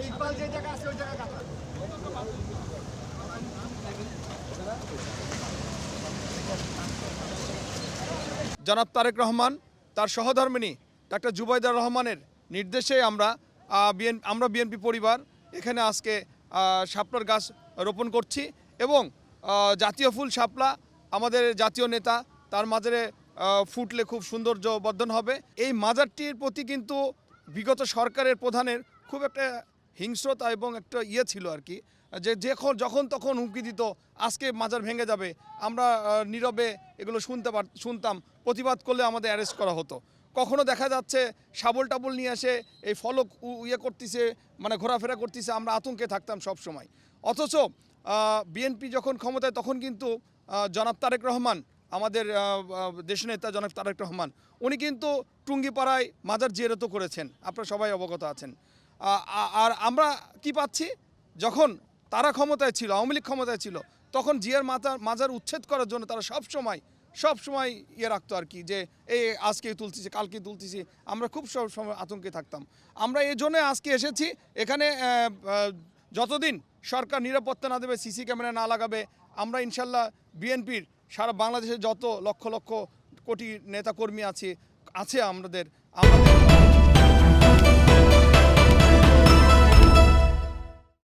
इकबाल जे जगह से वो जगह का জনাব তারেক রহমান তার সহধর্মিনী ডাক্তার জুবাইদার রহমানের নির্দেশে আমরা বিএন আমরা বিএনপি পরিবার এখানে আজকে শাপলার গাছ রোপণ করছি এবং জাতীয় ফুল শাপলা আমাদের জাতীয় নেতা তার আহ, ফুটলে খুব সৌন্দর্য বর্ধন হবে। এই মাজারটির প্রতি কিন্তু বিগত সরকারের প্রধানের খুব একটা হিংস্রতা এবং একটা ইয়ে ছিল আর কি, যে যখন যখন তখন হুমকি দিত, আজকে মাজার ভেঙে যাবে, আমরা নীরবে এগুলো শুনতে পার, শুনতাম, প্রতিবাদ করলে আমাদের অ্যারেস্ট করা হতো। কখনো দেখা যাচ্ছে শাবল টাবল নিয়ে এসে এই ফলক ইয়ে করতেছে মানে ঘোরাফেরা করতেছে, আমরা আতঙ্কে থাকতাম সব সময়। অথচ বিএনপি যখন ক্ষমতায়, তখন কিন্তু জনাব তারেক রহমান, আমাদের দেশনেতা জনাব তারেক রহমান, উনি কিন্তু টুঙ্গিপাড়ায় মাজার জিয়ারতও করেছেন। আপনারা সবাই অবগত আছেন। আর আমরা কি পাচ্ছি? যখন তারা ক্ষমতায় ছিল, আওয়ামী লীগ ক্ষমতায় ছিল, তখন জিয়ার মাতার, মাজার উচ্ছেদ করার জন্য তারা সব সময় সব সময় ইয়ে রাখতো আর কি, যে এই আজকে তুলতেছি কালকে তুলতেছি। আমরা খুব সব সময় আতঙ্কে থাকতাম। আমরা এই জন্য আজকে এসেছি, এখানে যতদিন সরকার নিরাপত্তা না দেবে, সিসি ক্যামেরা না লাগাবে, আমরা ইনশাল্লাহ বিএনপির সারা বাংলাদেশে যত লক্ষ লক্ষ কোটি নেতাকর্মী আছে আছে আমাদের আমাদের